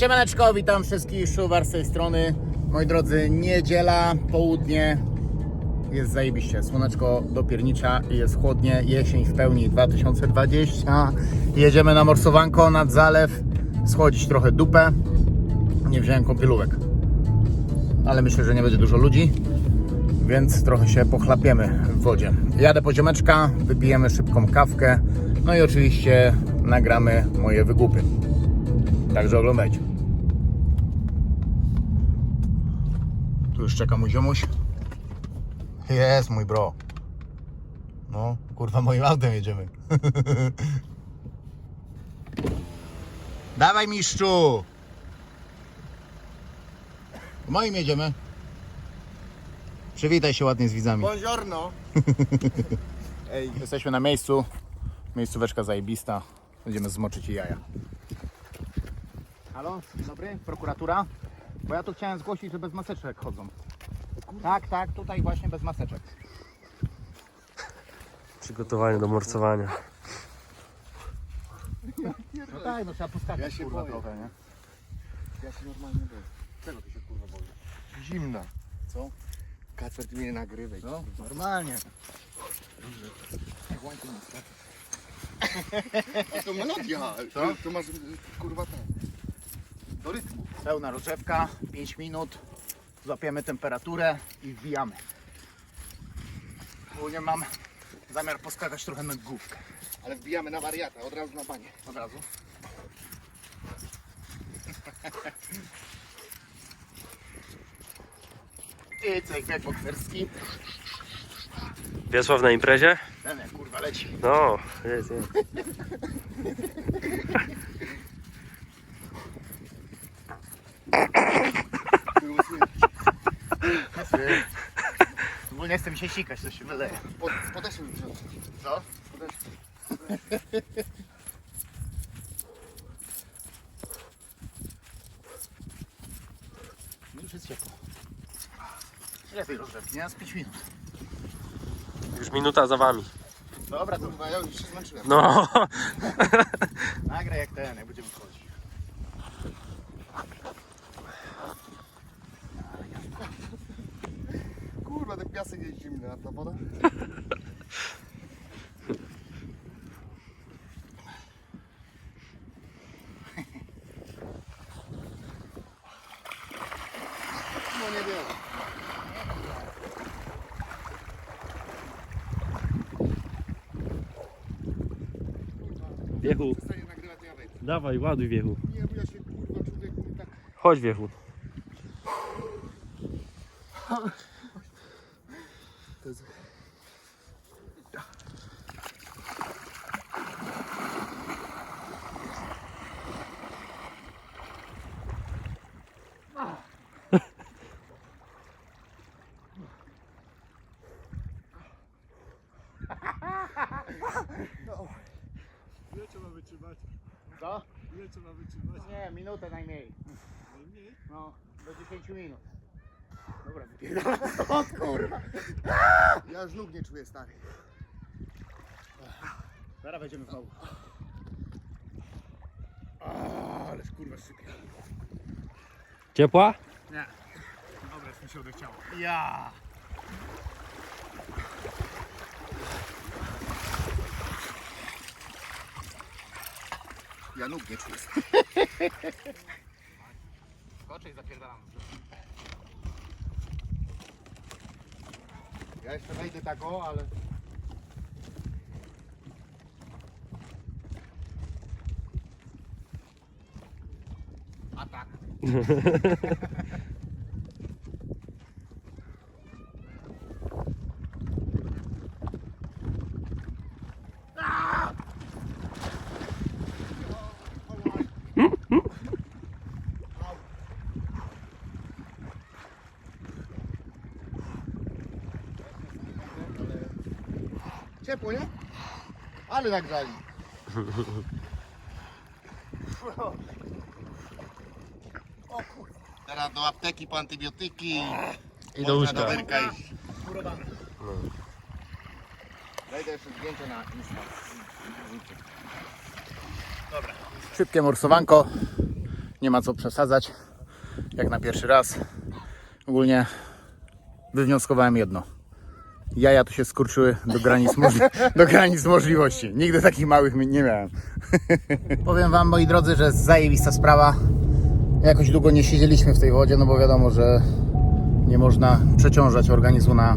Siemaneczko, witam wszystkich szuwar z tej strony. Moi drodzy, niedziela, południe. Jest zajebiście. Słoneczko dopiernicza, jest chłodnie, jesień w pełni 2020. Jedziemy na morsowanko nad zalew, schodzić trochę dupę. Nie wziąłem kąpielówek, ale myślę, że nie będzie dużo ludzi, więc trochę się pochlapiemy w wodzie. Jadę po ziomeczka, wypijemy szybką kawkę, no i oczywiście nagramy moje wygłupy. Także oglądajcie. Tu już czeka mój ziomuś. Jest mój bro. No, kurwa moim autem jedziemy. Dawaj mistrzu! Moim jedziemy. Przywitaj się ładnie z widzami. Buongiorno. Ej, jesteśmy na miejscu. Miejscóweczka zajebista. Będziemy zmoczyć jaja. Halo, dzień dobry, prokuratura? Bo ja tu chciałem zgłosić, że bez maseczek chodzą. Tak, tak, tutaj właśnie bez maseczek. Przygotowanie do morsowania. No tak, no trzeba poskakać Ja się kurwa boję. trochę, nie? Ja się normalnie boję. Czego ty się kurwa boisz? Zimna. Co? Kacper, ty mnie nie nagrywaj. No, normalnie. A to melodia. Co? To, to masz kurwa ten. Do rytmu. Pełna rozrzewka, 5 minut. Złapiemy temperaturę i wbijamy. Ogólnie mam zamiar poskakać trochę na główkę. Ale wbijamy na wariata, od razu na banie. Od razu. I cejk bokserski. Wiesław na imprezie? Ten jak kurwa leci. No, jest, jest. Ogólnie mi się sikać, to się wyleje. Pod, podeszły mi wziąć. Co? No już jest ciepło. Ile tej rozrzewki? Nie, z 5 minut. Już minuta za wami. Dobra, to Kurwa, ja już się zmęczyłem. No, nagraj jak ten, jak będziemy wchodzić. Kurwa, ten piasek jest zimny, a ta woda? No nie wiem. Wiechu. Dawaj, ładuj wiechu. Nie, kurwa tak... Chodź wiechu. To jest... Co? Ile trzeba wytrzymać? Nie, minutę najmniej. Najmniej? No, do 10 minut. Dobra, O kurwa! Ja już nóg nie czuję, stary. Zaraz będziemy znowu. Ależ kurwa szybko. Ciepła? Nie. Dobra, jest mi się odechciało. Ja. Ja nóg nie czuję. Skoczę i zapierdalam. Ja jeszcze wejdę tak o, ale... A tak. Ciepło, nie? Ale nagrzali. O kurwa. Teraz do apteki po antybiotyki. I do łóżka. Murowane. Wejdę jeszcze zdjęcie na Insta. Szybkie morsowanko. Nie ma co przesadzać, jak na pierwszy raz. Ogólnie wywnioskowałem jedno. Jaja tu się skurczyły do granic, do granic możliwości. Nigdy takich małych nie miałem. Powiem Wam, moi drodzy, że jest zajebista sprawa. Jakoś długo nie siedzieliśmy w tej wodzie, no bo wiadomo, że nie można przeciążać organizmu na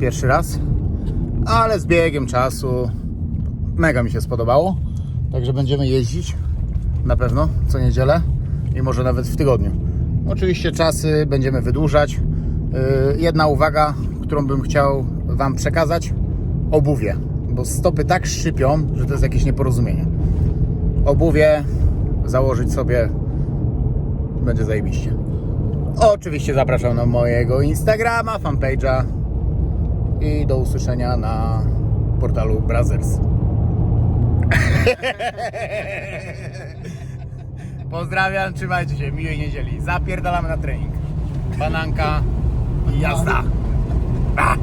pierwszy raz. Ale z biegiem czasu mega mi się spodobało. Także będziemy jeździć na pewno co niedzielę i może nawet w tygodniu. Oczywiście czasy będziemy wydłużać. Yy, Jedna uwaga, którą bym chciał Wam przekazać: obuwie, bo stopy tak szczypią, że to jest jakieś nieporozumienie. Obuwie założyć sobie będzie zajebiście. Oczywiście zapraszam na mojego Instagrama, fanpage'a i do usłyszenia na portalu Brothers. Pozdrawiam, trzymajcie się, miłej niedzieli. Zapierdalamy na trening. Bananka i jazda. Ah!